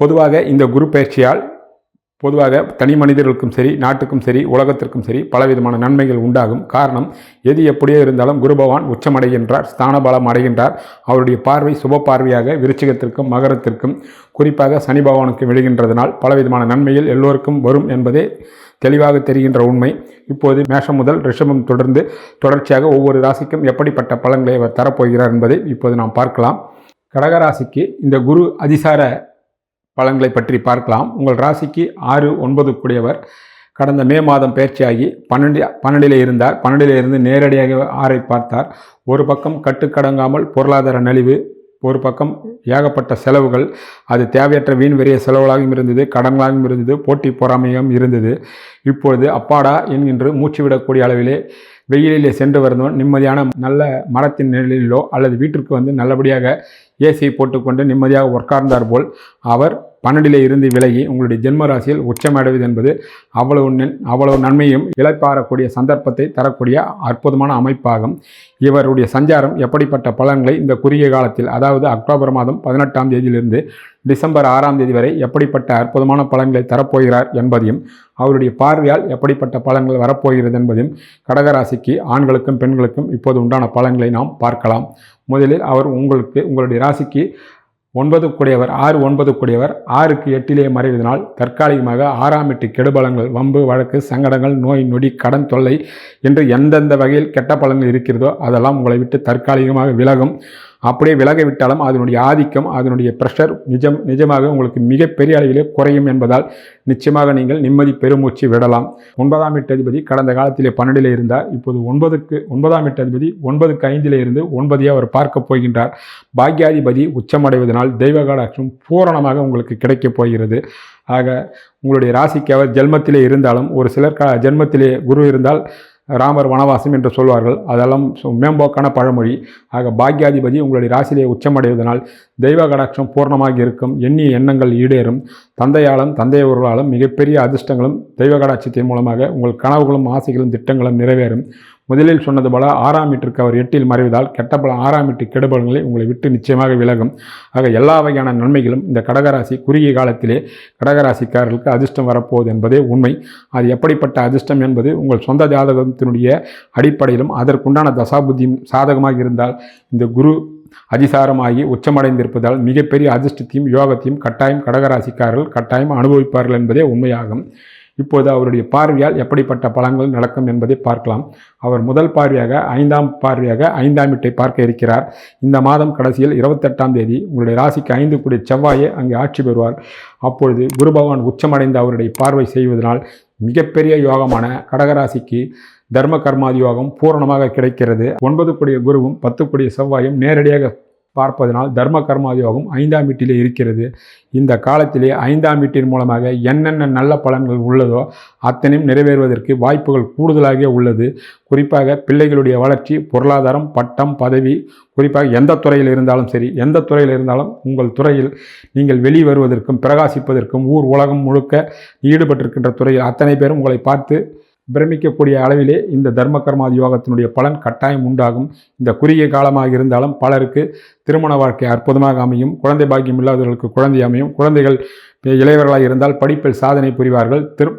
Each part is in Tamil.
பொதுவாக இந்த குரு பயிற்சியால் பொதுவாக தனி மனிதர்களுக்கும் சரி நாட்டுக்கும் சரி உலகத்திற்கும் சரி பலவிதமான நன்மைகள் உண்டாகும். காரணம் எது எப்படியோ இருந்தாலும் குரு பகவான் உச்சமடைகின்றார் ஸ்தானபலம் அடைகின்றார். அவருடைய பார்வை சுப பார்வையாக விருச்சிகத்திற்கும் மகரத்திற்கும் குறிப்பாக சனி பகவானுக்கு விழுகின்றதனால் பலவிதமான நன்மைகள் எல்லோருக்கும் வரும் என்பதே தெளிவாக தெரிகின்ற உண்மை. இப்போது மேஷம் முதல் ரிஷபம் தொடர்ந்து தொடர்ச்சியாக ஒவ்வொரு ராசிக்கும் எப்படிப்பட்ட பலன்களை அவர் தரப்போகிறார் என்பதை இப்போது நாம் பார்க்கலாம். கடகராசிக்கு இந்த குரு அதிசார பலன்களை பற்றி பார்க்கலாம். உங்கள் ராசிக்கு ஆறு ஒன்பது கூடியவர். கடந்த மே மாதம் பயிற்சியாகி பன்னெண்டு பன்னெண்டில் இருந்தார். பன்னெண்டில் இருந்து நேரடியாக ஆறை பார்த்தார். ஒரு பக்கம் கட்டுக்கடங்காமல் பொருளாதார நலிவு ஒரு பக்கம் ஏகப்பட்ட செலவுகள். அது தேவையற்ற வீண் வெறிய செலவுகளாகவும் இருந்தது கடன்களாகவும் இருந்தது போட்டி பொறாமையும் இருந்தது. இப்பொழுது அப்பாடா என்கின்ற மூச்சு விடக்கூடிய அளவிலே வெயிலிலே சென்று வருந்தவன் நிம்மதியான நல்ல மரத்தின் நிழலிலோ அல்லது வீட்டிற்கு வந்து நல்லபடியாக ஏசியை போட்டுக்கொண்டு நிம்மதியாக உட்கார்ந்தார் போல் அவர் பன்னெண்டிலே இருந்து விலகி உங்களுடைய ஜென்ம ராசியில் உச்சமடைவது என்பது அவ்வளவு அவ்வளவு நன்மையும் இழப்பாறக்கூடிய சந்தர்ப்பத்தை தரக்கூடிய அற்புதமான அமைப்பாகும். இவருடைய சஞ்சாரம் எப்படிப்பட்ட பலன்களை இந்த குறுகிய காலத்தில் அதாவது அக்டோபர் மாதம் பதினெட்டாம் தேதியிலிருந்து டிசம்பர் ஆறாம் தேதி வரை எப்படிப்பட்ட அற்புதமான பலன்களை தரப்போகிறார் என்பதையும் அவருடைய பார்வையால் எப்படிப்பட்ட பலன்கள் வரப்போகிறது என்பதையும் கடகராசிக்கு ஆண்களுக்கும் பெண்களுக்கும் இப்போது உண்டான பலன்களை நாம் பார்க்கலாம். முதலில் அவர் உங்களுக்கு உங்களுடைய ராசிக்கு ஒன்பது கூடியவர் ஆறு ஒன்பது கூடியவர் ஆறுக்கு எட்டிலே மறைவதனால் தற்காலிகமாக ஆறாம் எட்டு கெடுபலங்கள் வம்பு வழக்கு சங்கடங்கள் நோய் நொடி கடன் தொல்லை என்று எந்தெந்த வகையில் கெட்ட பலன்கள் இருக்கிறதோ அதெல்லாம் உங்களை விட்டு தற்காலிகமாக விலகும். அப்படியே விலக விட்டாலும் அதனுடைய ஆதிக்கம் அதனுடைய ப்ரெஷர் நிஜம் நிஜமாக உங்களுக்கு மிகப்பெரிய அளவிலே குறையும் என்பதால் நிச்சயமாக நீங்கள் நிம்மதி பெருமூச்சு விடலாம். ஒன்பதாம் எட்டதிபதி கடந்த காலத்திலே பன்னெண்டில் இருந்தார். இப்போது ஒன்பதுக்கு ஒன்பதாம் எட்டதிபதி ஒன்பதுக்கு ஐந்திலே இருந்து ஒன்பதையே அவர் பார்க்க போகின்றார். பாக்யாதிபதி உச்சமடைவதனால் தெய்வ பூரணமாக உங்களுக்கு கிடைக்கப் போகிறது. ஆக உங்களுடைய ராசிக்கு அவர் ஜென்மத்திலே இருந்தாலும் ஒரு சிலர் க ஜென்மத்திலே குரு இருந்தால் ராமர் வனவாசம் என்று சொல்வார்கள். அதெல்லாம் மேம்போக்கான பழமொழி. ஆக பாக்யாதிபதி உங்களுடைய ராசியிலே உச்சமடைவதனால் தெய்வ கடாட்சம் பூர்ணமாக இருக்கும். எண்ணிய எண்ணங்கள் ஈடேறும். தந்தையாலும் தந்தையவர்களாலும் மிகப்பெரிய அதிர்ஷ்டங்களும் தெய்வ கடாட்சத்தின் மூலமாக உங்கள் கனவுகளும் ஆசைகளும் திட்டங்களும் நிறைவேறும். முதலில் சொன்னது போல ஆறாம் வீட்டிற்கு அவர் எட்டில் மறைவதால் கெட்ட பல ஆறாம் வீட்டு கெடுபலங்களை உங்களை விட்டு நிச்சயமாக விலகும். ஆக எல்லா வகையான நன்மைகளும் இந்த கடகராசி குறுகிய காலத்திலே கடகராசிக்காரர்களுக்கு அதிர்ஷ்டம் வரப்போகுது என்பதே உண்மை. அது எப்படிப்பட்ட அதிர்ஷ்டம் என்பது உங்கள் சொந்த ஜாதகத்தினுடைய அடிப்படையிலும் அதற்குண்டான தசாபுத்தியும் சாதகமாக இருந்தால் இந்த குரு அதிசாரமாகி உச்சமடைந்திருப்பதால் மிகப்பெரிய அதிர்ஷ்டத்தையும் யோகத்தையும் கட்டாயம் கடகராசிக்காரர்கள் கட்டாயம் அனுபவிப்பார்கள் என்பதே உண்மையாகும். இப்போது அவருடைய பார்வையால் எப்படிப்பட்ட பலன்கள் நடக்கும் என்பதை பார்க்கலாம். அவர் முதல் பார்வையாக ஐந்தாம் பார்வையாக ஐந்தாம் வீட்டை பார்க்க இருக்கிறார். இந்த மாதம் கடைசியில் இருபத்தெட்டாம் தேதி உங்களுடைய ராசிக்கு ஐந்து கூடிய செவ்வாயே அங்கே ஆட்சி பெறுவார். அப்பொழுது குரு பகவான் உச்சமடைந்த அவருடைய பார்வை செய்வதனால் மிகப்பெரிய யோகமான கடகராசிக்கு தர்ம கர்மாதி யோகம் பூரணமாக கிடைக்கிறது. ஒன்பது கூடிய குருவும் பத்து கூடிய செவ்வாயும் நேரடியாக பார்ப்பதனால் தர்ம கர்மாதியோகம் ஐந்தாம் வீட்டிலே இருக்கிறது. இந்த காலத்திலே ஐந்தாம் வீட்டின் மூலமாக என்னென்ன நல்ல பலன்கள் உள்ளதோ அத்தனையும் நிறைவேறுவதற்கு வாய்ப்புகள் கூடுதலாக உள்ளது. குறிப்பாக பிள்ளைகளுடைய வளர்ச்சி பொருளாதாரம் பட்டம் பதவி குறிப்பாக எந்த துறையில் இருந்தாலும் சரி எந்த துறையில் இருந்தாலும் உங்கள் துறையில் நீங்கள் வெளி வருவதற்கும் பிரகாசிப்பதற்கும் ஊர் உலகம் முழுக்க ஈடுபட்டிருக்கின்ற துறையில் அத்தனை பேரும் உங்களை பார்த்து பிரமிக்கக்கூடிய அளவிலே இந்த தர்ம கர்மாதி யோகத்தினுடைய பலன் கட்டாயம் உண்டாகும். இந்த குறுகிய காலமாக இருந்தாலும் பலருக்கு திருமண வாழ்க்கை அற்புதமாக அமையும். குழந்தை பாக்கியம் இல்லாதவர்களுக்கு குழந்தை அமையும். குழந்தைகள் இளையவர்களாக இருந்தால் படிப்பில் சாதனை புரிவார்கள். திரு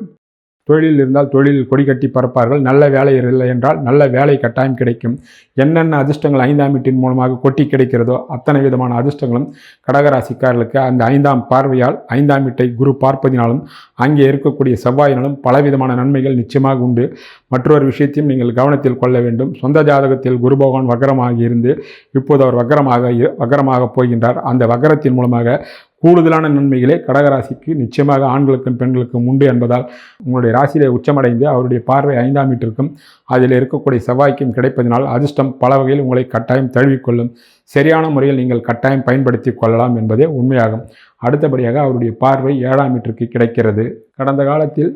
தொழில் இருந்தால் தொழிலில் கொடி கட்டி பறப்பார்கள். நல்ல வேலை இல்லை என்றால் நல்ல வேலை கட்டாயம் கிடைக்கும். என்னென்ன அதிர்ஷ்டங்கள் ஐந்தாம் வீட்டின் மூலமாக கொட்டி கிடைக்கிறதோ அத்தனை விதமான அதிர்ஷ்டங்களும் கடகராசிக்காரர்களுக்கு அந்த ஐந்தாம் பார்வையால் ஐந்தாம் வீட்டை குரு பார்ப்பதினாலும் அங்கே இருக்கக்கூடிய செவ்வாயினாலும் பலவிதமான நன்மைகள் நிச்சயமாக உண்டு. மற்றொரு விஷயத்தையும் நீங்கள் கவனத்தில் கொள்ள வேண்டும். சொந்த ஜாதகத்தில் குரு பகவான் வக்கரமாக இருந்து இப்போது அவர் வக்கரமாக வக்கரமாக போகின்றார். அந்த வக்கரத்தின் மூலமாக கூடுதலான நன்மைகளே கடகராசிக்கு. நிச்சயமாக ஆண்களுக்கும் பெண்களுக்கும் உண்டு என்பதால் உங்களுடைய ராசியிலே உச்சமடைந்து அவருடைய பார்வை ஐந்தாம் வீட்டிற்கும் அதில் இருக்கக்கூடிய செவ்வாய்க்கும் கிடைப்பதனால் அதிர்ஷ்டம் பல வகையில் உங்களை கட்டாயம் தழுவிக்கொள்ளும். சரியான முறையில் நீங்கள் கட்டாயம் பயன்படுத்தி கொள்ளலாம் என்பதே உண்மையாகும். அடுத்தபடியாக அவருடைய பார்வை ஏழாம் வீட்டிற்கு கிடைக்கிறது. கடந்த காலத்தில்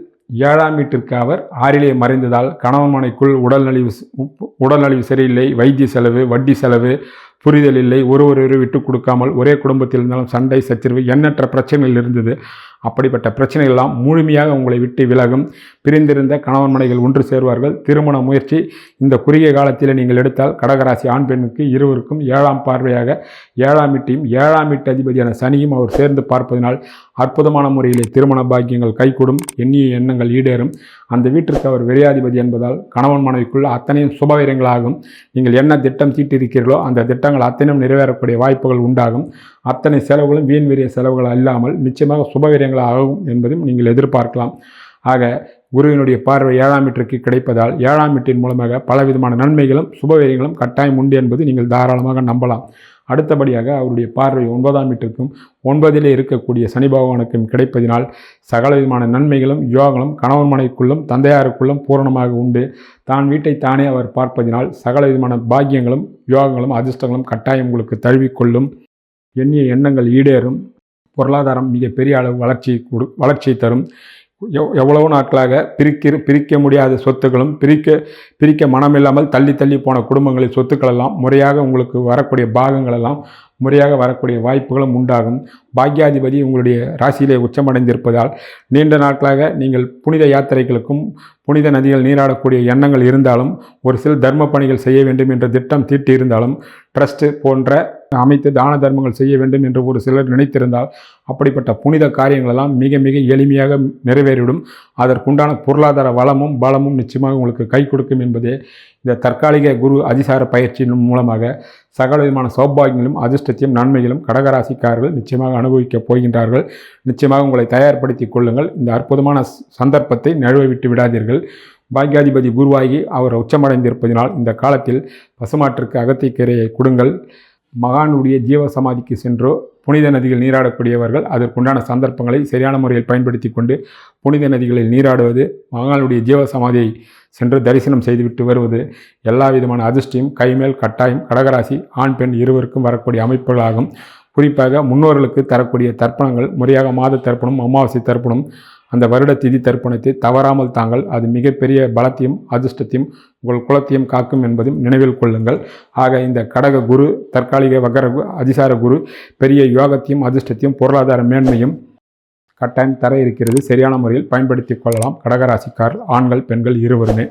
ஏழாம் வீட்டிற்கு அவர் ஆறிலே மறைந்ததால் கணவன் மனைக்குள் உடல்நலிவு உடல்நலிவு சரியில்லை. வைத்திய செலவு வட்டி செலவு புரிதல் இல்லை ஒருவரொரு விட்டு கொடுக்காமல் ஒரே குடும்பத்தில் இருந்தாலும் சண்டை சச்சரிவு எண்ணற்ற பிரச்சனைகள் இருந்தது. அப்படிப்பட்ட பிரச்சனைகள்லாம் முழுமையாக உங்களை விட்டு விலகும். பிரிந்திருந்த கணவன் மனைகள் ஒன்று சேர்வார்கள். திருமண முயற்சி இந்த குறுகிய காலத்தில் நீங்கள் எடுத்தால் கடகராசி ஆண் பெண்ணுக்கு இருவருக்கும் ஏழாம் பார்வையாக ஏழாம் வீட்டையும் ஏழாம் வீட்டு அதிபதியான சனியும் அவர் சேர்ந்து பார்ப்பதனால் அற்புதமான முறையிலே திருமண பாக்கியங்கள் கைகூடும். எண்ணிய எண்ணங்கள் ஈடேறும். அந்த வீட்டிற்கு அவர் விரையாதிபதி என்பதால் கணவன் மனைவிக்குள் அத்தனையும் சுபவீரங்களாகும். நீங்கள் என்ன திட்டம் தீட்டிருக்கிறீர்களோ அந்த திட்டங்கள் அத்தனையும் நிறைவேறக்கூடிய வாய்ப்புகள் உண்டாகும். அத்தனை செலவுகளும் வீண் விரிய செலவுகள் இல்லாமல் நிச்சயமாக சுபவீரங்கள் ஆகும் என்பதும் நீங்கள் எதிர்பார்க்கலாம். ஆக குருவினுடைய பார்வை ஏழாம் வீட்டிற்கு கிடைப்பதால் ஏழாம் வீட்டின் மூலமாக பலவிதமான நன்மைகளும் சுபவீரியங்களும் கட்டாயம் உண்டு என்பது நீங்கள் தாராளமாக நம்பலாம். அடுத்தபடியாக அவருடைய பார்வை ஒன்பதாம் வீட்டிற்கும் ஒன்பதிலே இருக்கக்கூடிய சனி பகவானுக்கும் கிடைப்பதினால் சகல விதமான நன்மைகளும் யோகங்களும் கணவன் மனைக்குள்ளும் தந்தையாருக்குள்ளும் பூரணமாக உண்டு. தான் வீட்டை தானே அவர் பார்ப்பதினால் சகல விதமான பாக்கியங்களும் யோகங்களும் அதிர்ஷ்டங்களும் கட்டாயம் உங்களுக்கு தழுவிக்கொள்ளும். எண்ணிய எண்ணங்கள் ஈடேறும். பொருளாதாரம் மிகப்பெரிய அளவு வளர்ச்சி கொடு வளர்ச்சியை தரும். எவ் எவ்வளவு நாட்களாக பிரிக்க பிரிக்க முடியாத சொத்துக்களும் பிரிக்க பிரிக்க மனமில்லாமல் தள்ளி தள்ளி போன குடும்பங்களின் சொத்துக்கள் எல்லாம் முறையாக உங்களுக்கு வரக்கூடிய பாகங்கள் எல்லாம் முறையாக வரக்கூடிய வாய்ப்புகளும் உண்டாகும். பாக்யாதிபதி உங்களுடைய ராசியிலே உச்சமடைந்திருப்பதால் நீண்ட நாட்களாக நீங்கள் புனித யாத்திரைகளுக்கும் புனித நதிகள் நீராடக்கூடிய எண்ணங்கள் இருந்தாலும் ஒரு சில தர்ம பணிகள் செய்ய வேண்டும் என்ற திட்டம் தீட்டியிருந்தாலும் ட்ரஸ்ட்டு போன்ற அமைத்து தான தர்மங்கள் செய்ய வேண்டும் என்று ஒரு சிலர் நினைத்திருந்தால் அப்படிப்பட்ட புனித காரியங்களெல்லாம் மிக மிக எளிமையாக நிறைவேறிவிடும். அதற்குண்டான பொருளாதார வளமும் பலமும் நிச்சயமாக உங்களுக்கு கை கொடுக்கும் என்பதே இந்த தற்காலிக குரு அதிசார பயிற்சியின் மூலமாக சகல விதமான சௌபாகியங்களும் அதிர்ஷ்டத்தையும் நன்மைகளும் கடகராசிக்காரர்கள் நிச்சயமாக அனுபவிக்கப் போகின்றார்கள். நிச்சயமாக உங்களை தயார்படுத்திக் கொள்ளுங்கள். இந்த அற்புதமான சந்தர்ப்பத்தை நழுவ விட்டு விடாதீர்கள். பாக்யாதிபதி குருவாகி அவர் உச்சமடைந்திருப்பதினால் இந்த காலத்தில் பசுமாற்றுக்கு அகத்திக்கரையை கொடுங்கள். மகானுடைய ஜீவ சமாதிக்கு சென்றோ புனித நதிகள் நீராடக்கூடியவர்கள் அதற்குண்டான சந்தர்ப்பங்களை சரியான முறையில் பயன்படுத்தி கொண்டு புனித நதிகளில் நீராடுவது மகானுடைய ஜீவ சமாதியை சென்று தரிசனம் செய்துவிட்டு வருவது எல்லா விதமான அதிர்ஷ்டியும் கைமேல் கட்டாயம் கடகராசி ஆண் பெண் இருவருக்கும் வரக்கூடிய அமைப்புகளாகும். குறிப்பாக முன்னோர்களுக்கு தரக்கூடிய தர்ப்பணங்கள் முறையாக மாத தர்ப்பணம் அமாவாசை தர்ப்பணம் அந்த வருட திதி தர்ப்பணத்தை தவறாமல் தாங்கள் அது மிகப்பெரிய பலத்தையும் அதிர்ஷ்டத்தையும் உங்கள் குலத்தையும் காக்கும் என்பதையும் நினைவில் கொள்ளுங்கள். ஆக இந்த கடக குரு தற்காலிக வகர கு- அதிசார குரு பெரிய யோகத்தையும் அதிர்ஷ்டத்தையும் பொருளாதார மேன்மையும் கட்டாயம் தர இருக்கிறது. சரியான முறையில் பயன்படுத்திக் கொள்ளலாம். கடகராசிக்கார் ஆண்கள் பெண்கள் இருவருமே.